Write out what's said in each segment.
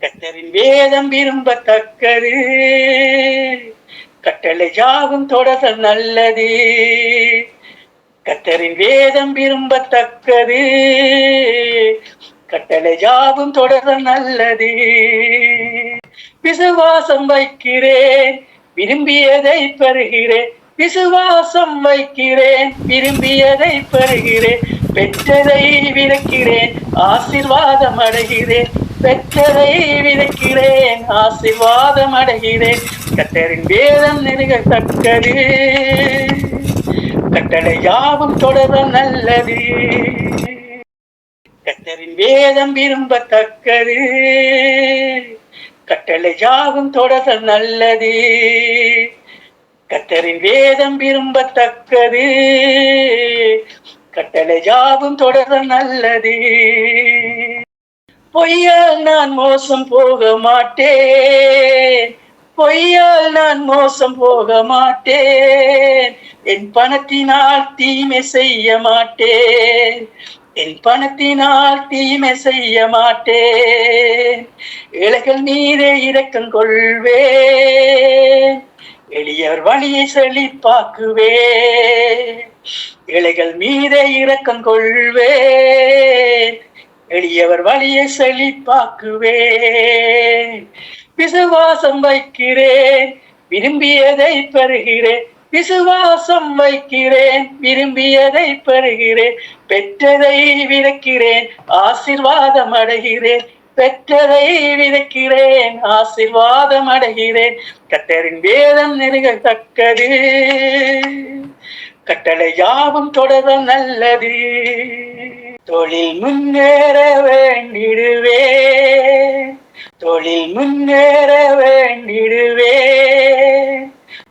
கத்தரின் வேதம் விரும்பத்தக்கது. கட்டளை யாவும் தொடர நல்லது. கத்தரின் வேதம் விரும்பத்தக்கது. கட்டளை யாவும் தொடர நல்லது. விசுவாசம் வைக்கிறேன் விரும்பியதை பெறுகிறேன். விசுவாசம் வைக்கிறேன் விரும்பியதை பெறுகிறேன். பெற்றதை விளக்கிறேன் ஆசிர்வாதம் அடைகிறேன். பெற்றதை விதைக்கிறேன் ஆசிர்வாதம் அடைகிறேன். கத்தரின் வேதம் நிறுகத்தக்கது கட்டளை யாவும் தொடர நல்லது. கத்தரின் வேதம் விரும்பத்தக்கது. கட்டளை யாவும் தொடர நல்லது. கத்தரின் வேதம் விரும்பத்தக்கது. கட்டளை யாவும் தொடர நல்லது. பொய்யால் நான் மோசம் போக மாட்டேன். பொய்யால் நான் மோசம் போக மாட்டேன். என் பணத்தினால் தீமை செய்ய மாட்டேன். என் பணத்தினால் தீமை செய்ய மாட்டேன். இலைகள் மீதே இரக்கம் கொள்வேன். எளியவர் வழியை செழிப்பாக்குவேன். இலைகள் மீதே இறக்கம் கொள்வேன். எளியவர் வழியை செழிப்பாக்குவேன். விசுவாசம் வைக்கிறேன் விரும்பியதை பெறுகிறேன். விசுவாசம் வைக்கிறேன் விரும்பியதை பெறுகிறேன். பெற்றதை விதைக்கிறேன் ஆசிர்வாதம் அடைகிறேன். பெற்றதை விதைக்கிறேன் ஆசிர்வாதம் அடைகிறேன். கத்தரின் வேதம் நெருகத்தக்கது கட்டளை யாவும் தொடர நல்லது. தொழில் முன்னேற வேண்டிடுவே. தொழில் முன்னேற வேண்டிடுவே.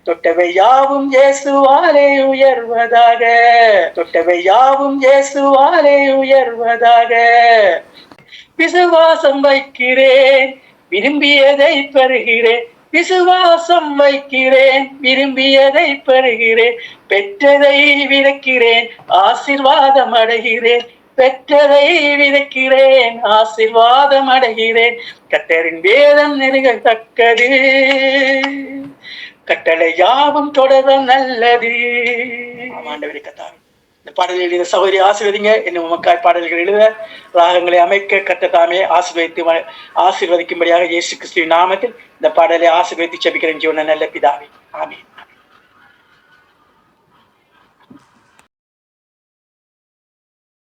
தொட்டவை யாவும் இயேசுவாலே உயர்வதாக. தொட்டவை யாவும் இயேசுவாலே உயர்வதாக. விசுவாசம் வைக்கிறேன் விரும்பியதை பெறுகிறேன். விசுவாசம் வைக்கிறேன் விரும்பியதை பெறுகிறேன். பெற்றதை விளக்கிறேன் ஆசிர்வாதம் அடைகிறேன். பெற்றதை விதைக்கிறேன் ஆசிர்வாதம் அடைகிறேன். கத்தரின் வேதம் நெருகத்தக்கது கட்டளை யாவும் தொடர நல்லது. ஆமாண்டவரே கத்தாவே இந்த பாடலில் எழுதிய சகோதரி ஆசிர்வதிங்க என்னும் உமக்காய் பாடல்கள் எழுத ராகங்களை அமைக்க கட்டத்தாமே ஆசிர்வதித்து ஆசிர்வதிக்கும்படியாக இயேசு கிறிஸ்துவின் நாமத்தில் இந்த பாடலை ஆசிர்வதித்து செபிக்கிறேன் ஜீவன நல்ல பிதாவே. ஆமீன்.